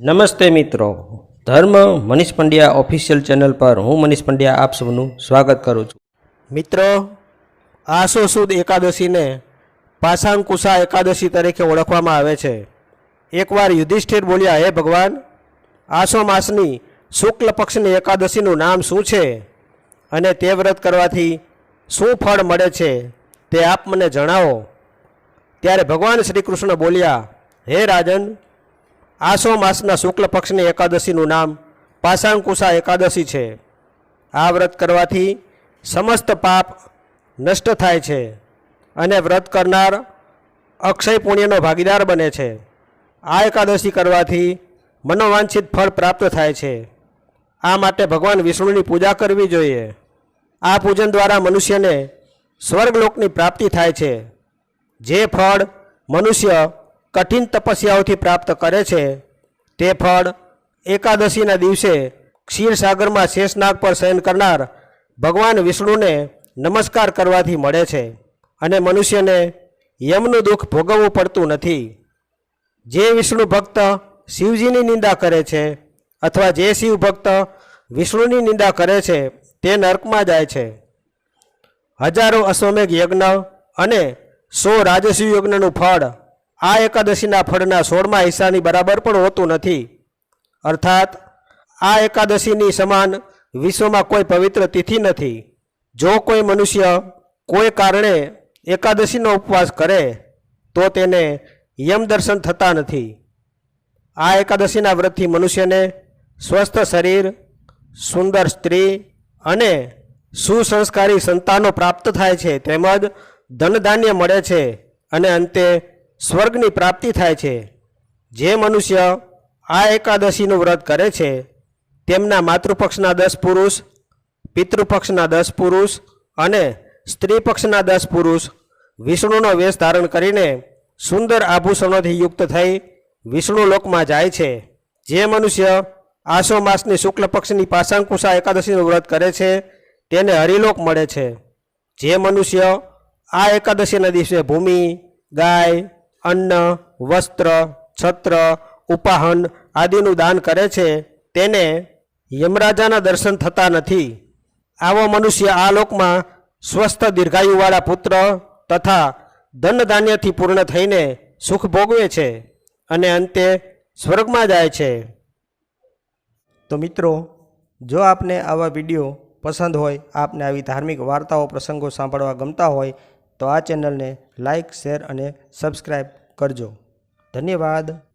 નમસ્તે મિત્રો. ધર્મ મનીષ પંડ્યા ઓફિશિયલ ચેનલ પર હું મનીષ પંડ્યા આપ સૌનું સ્વાગત કરું છું. મિત્રો, આસો સુદ એકાદશીને પાસાંકુશા એકાદશી તરીકે ઓળખવામાં આવે છે. એકવાર યુધિષ્ઠિર બોલ્યા, હે ભગવાન, આસો માસની શુક્લ પક્ષની એકાદશીનું નામ શું છે? અને તે વ્રત કરવાથી શું ફળ મળે છે? તે આપ મને જણાવો. ત્યારે ભગવાન શ્રી કૃષ્ણ બોલ્યા, હે રાજન આસો માસના શુક્લ પક્ષની એકાદશીનું નામ પાષાણકુશા એકાદશી છે. આ વ્રત કરવાથી સમસ્ત પાપ નષ્ટ થાય છે અને વ્રત કરનાર અક્ષય પુણ્યનો ભાગીદાર બને છે. આ એકાદશી કરવાથી મનોવાંછિત ફળ પ્રાપ્ત થાય છે. આ માટે ભગવાન વિષ્ણુની પૂજા કરવી જોઈએ. આ પૂજન દ્વારા મનુષ્યને સ્વર્ગલોકની પ્રાપ્તિ થાય છે. જે ફળ મનુષ્ય કઠિન તપસ્યાઓથી પ્રાપ્ત કરે છે. તે ફળ એકાદશીના દિવસે ક્ષીરસાગરમાં શેષનાગ પર શયન કરનાર ભગવાન વિષ્ણુને નમસ્કાર કરવાથી મળે છે અને મનુષ્યને યમનું દુઃખ ભોગવવું પડતું નથી. જે વિષ્ણુ ભક્ત શિવજીની નિંદા કરે છે અથવા જે શિવ ભક્ત વિષ્ણુની નિંદા કરે છે તે નર્કમાં જાય છે. હજારો અશ્વમેઘ યજ્ઞ અને સો રાજસ્વી યજ્ઞનું ફળ આ એકાદશીના ફળના સોળમા હિસ્સાની બરાબર પણ હોતું નથી. અર્થાત, આ એકાદશીની સમાન વિશ્વમાં કોઈ પવિત્ર તિથિ નથી. જો કોઈ મનુષ્ય કોઈ કારણે એકાદશીનો ઉપવાસ કરે, તો તેને યમ દર્શન થતા નથી. આ એકાદશીના વ્રતથી મનુષ્યને સ્વસ્થ શરીર, સુંદર સ્ત્રી અને સુસંસ્કારી સંતાનો પ્રાપ્ત થાય છે. તેમજ ધનધાન્ય મળે છે અને અંતે સ્વર્ગની પ્રાપ્તિ થાય છે. જે મનુષ્ય આ એકાદશીનું વ્રત કરે છે, તેમના માતૃપક્ષના દસ પુરુષ, પિતૃપક્ષના દસ પુરુષ અને સ્ત્રી પક્ષના દસ પુરુષ વિષ્ણુનો વેશ ધારણ કરીને સુંદર આભૂષણોથી યુક્ત થઈ વિષ્ણુ લોકમાં જાય છે. જે મનુષ્ય આસો માસની શુક્લ પક્ષની પાસાંકુશા એકાદશીનું વ્રત કરે છે, તેને હરિલોક મળે છે. જે મનુષ્ય આ એકાદશીના દિવસે ભૂમિ, ગાય અન્ન, વસ્ત્ર, છત્ર, ઉપાહન આદિનું દાન કરે છે, તેને યમરાજાના દર્શન થતા નથી. આવો મનુષ્ય આ લોકમાં સ્વસ્થ દીર્ઘાયુવાળા પુત્ર તથા ધનધાન્યથી પૂર્ણ થઈને સુખ ભોગવે છે અને અંતે સ્વર્ગમાં જાય છે. તો મિત્રો, જો આપને આવા વીડિયો પસંદ હોય, આપને આવી ધાર્મિક વાર્તાઓ, પ્રસંગો સાંભળવા ગમતા હોય તો આ ચેનલને લાઈક શેર અને સબસ્ક્રાઈબ કરજો. ધન્યવાદ.